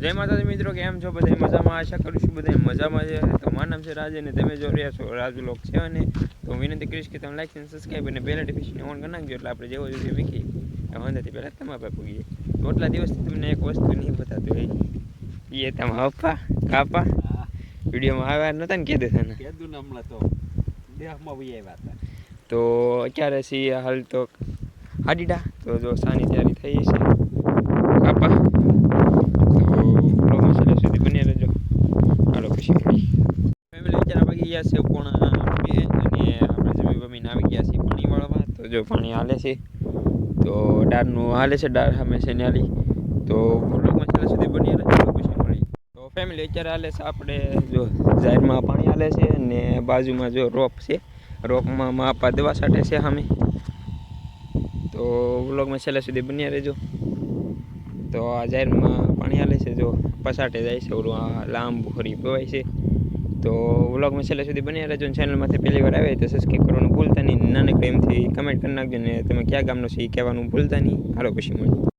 જય માતાજી મિત્રો કેમ છો? બધા મજામાં? આશા કરું છું બધા મજામાં છે. તો મારું નામ છે રાજ અને તમે જો રહ્યા છો રાજ લોક છે અને તો વિનંતી કરીશ કે તમે લાઈક અને સબસ્ક્રાઈબ અને બેલ નોટિફિકેશન ઓન કરી નાખજો એટલે આપણે જેવો જોઈએ વીખી વાંધાથી પહેલાં તમારા પાસે પૂગીએ તો એટલા દિવસથી તમને એક વસ્તુ નહીં બતાતું એ એ તમે હપ્પા કાપા. વિડીયોમાં આવ્યા નહોતા ને કીધું તને કીધું ને હમણાં તો. દેહમાં વહી આવ્યા હતા. તો અત્યારે સી હાલ તો હાડીડા. તો જો સાની તૈયારી થઈ છે કાપા તો બ્લોગમાં છેલ્લે સુધી બની રહેજો મળી ફેમિલી અત્યારે વાગી ગયા છે, પણ બે અને આપણે જમી બમીને આવી ગયા છીએ પાણી વાળવા તો જો પાણી હાલે છે, તો ડારનું હાલે છે ડાર સામે છે ને હાલી. તો બ્લોગમાં છેલ્લે સુધી બની રહેજો પછી તો ફેમિલી અત્યારે હાલે છે, આપણે જો જાહેરમાં પાણી હાલે છે અને બાજુમાં જો રોપ છે. રોપમાં માપા દવા છાંટે છે સામે. તો વ્લોગમાં છેલ્લા સુધી બન્યા રહેજો. તો આ જાહેરમાં પાણી હાલે છે, જો પસાટે જાય છે, ઓલું લાંબુ હરી પવાય છે. તો વ્લોગમાં છેલ્લે સુધી બન્યા રહેજો ચેનલમાંથી પહેલી વાર આવે તો સબસ્ક્રાઈબ કરવાનું ભૂલતા નહીં. નાનકડી એમથી કમેન્ટ કરી નાખજો ને તમે કયા ગામનો છે એ કહેવાનું ભૂલતા નહીં. હાલો પછી મળી